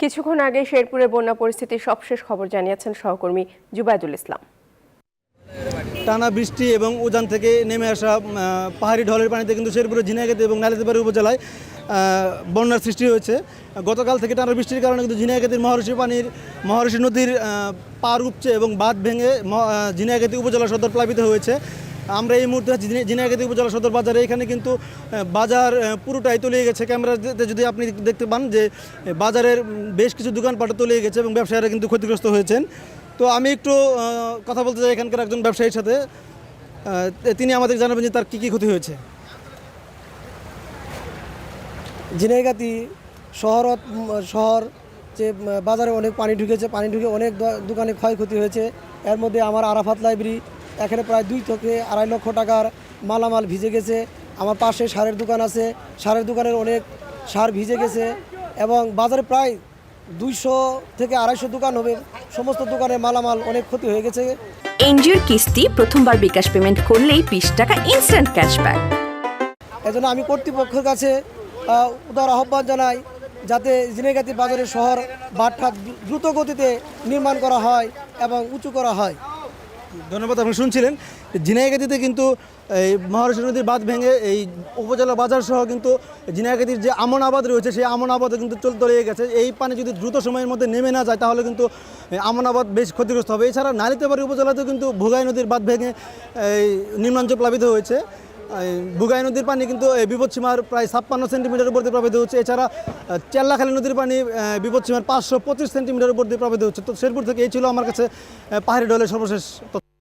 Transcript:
কিছুক্ষণ আগে শেরপুরে বন্যা পরিস্থিতির সবশেষ খবর জানিয়েছেন সহকর্মী জুবাইদুল ইসলাম। টানা বৃষ্টি এবং উজান থেকে নেমে আসা পাহাড়ি ঢলের পানিতে কিন্তু শেরপুরের ঝিনাইগাতি এবং নালিতাবাড়ি উপজেলায় বন্যার সৃষ্টি হয়েছে। গতকাল থেকে টানা বৃষ্টির কারণে কিন্তু ঝিনাইগাতির মহর্ষি পানির, মহর্ষি নদীর পার উপচে এবং বাঁধ ভেঙে ঝিনাইগাতি উপজেলা সদর প্লাবিত হয়েছে। আমরা এই মুহূর্তে ঝিনাইগাতি উপজেলা সদর বাজারে। এখানে কিন্তু বাজার পুরোটাই তলিয়ে গেছে। ক্যামেরাতে যদি আপনি দেখতে পান যে বাজারের বেশ কিছু দোকানপাটে তলিয়ে গেছে এবং ব্যবসায়ীরা কিন্তু ক্ষতিগ্রস্ত হয়েছেন। তো আমি একটু কথা বলতে চাই এখানকার একজন ব্যবসায়ীর সাথে। তিনি আমাদের জানাবেন যে তার কী কী ক্ষতি হয়েছে। ঝিনাইগাতি শহরত উম, শহর যে বাজারে অনেক পানি ঢুকেছে। পানি ঢুকে অনেক দোকানে ক্ষয়ক্ষতি হয়েছে। এর মধ্যে আমার আরাফাত লাইব্রেরি এখানে প্রায় দুই থেকে আড়াই লক্ষ টাকার মালামাল ভিজে গেছে। আমার পাশে সারের দোকান আছে। সারের দোকানের অনেক সার ভিজে গেছে এবং বাজারে প্রায় দুইশো থেকে আড়াইশো দোকান হবে। সমস্ত দোকানের মালামাল অনেক ক্ষতি হয়ে গেছে। এনজিওর কিস্তি প্রথমবার বিকাশ পেমেন্ট করলেই বিশ টাকা ইনস্ট্যান্ট ক্যাশব্যাক এজন্য আমি কর্তৃপক্ষের কাছে উদার আহ্বান জানাই যাতে জিনেগাতি বাজারের শহর বাটটা দ্রুত গতিতে নির্মাণ করা হয় এবং উঁচু করা হয়। ধন্যবাদ, আপনি শুনছিলেন। ঝিনাইগাতিতে কিন্তু এই মহারাষ্ট্র নদীর বাঁধ ভেঙে এই উপজেলা বাজার সহ কিন্তু ঝিনাইগাতির যে আমন আবাদ রয়েছে, সেই আমন আবাদও কিন্তু চল তলিয়ে গেছে। এই পানি যদি দ্রুত সময়ের মধ্যে নেমে না যায়, তাহলে কিন্তু আমন আবাদ বেশ ক্ষতিগ্রস্ত হবে। এছাড়া নালিতেবাড়ি উপজেলাতেও কিন্তু ভোগাই নদীর বাঁধ ভেঙে এই নিম্নাঞ্চল প্লাবিত হয়েছে। ভুগাই নদীর পানি কিন্তু বিপদসীমার প্রায় ছাপ্পান্ন সেন্টিমিটার উপর দিয়ে প্রবাহিত হচ্ছে এছাড়া চেল্লাখালী নদীর পানি বিপদসীমার পাঁচশো পঁচিশ সেন্টিমিটার উপর দিয়ে প্রবাহিত হচ্ছে তো শেরপুর থেকে এই ছিল আমার কাছে পাহাড়ি ডলের সর্বশেষ।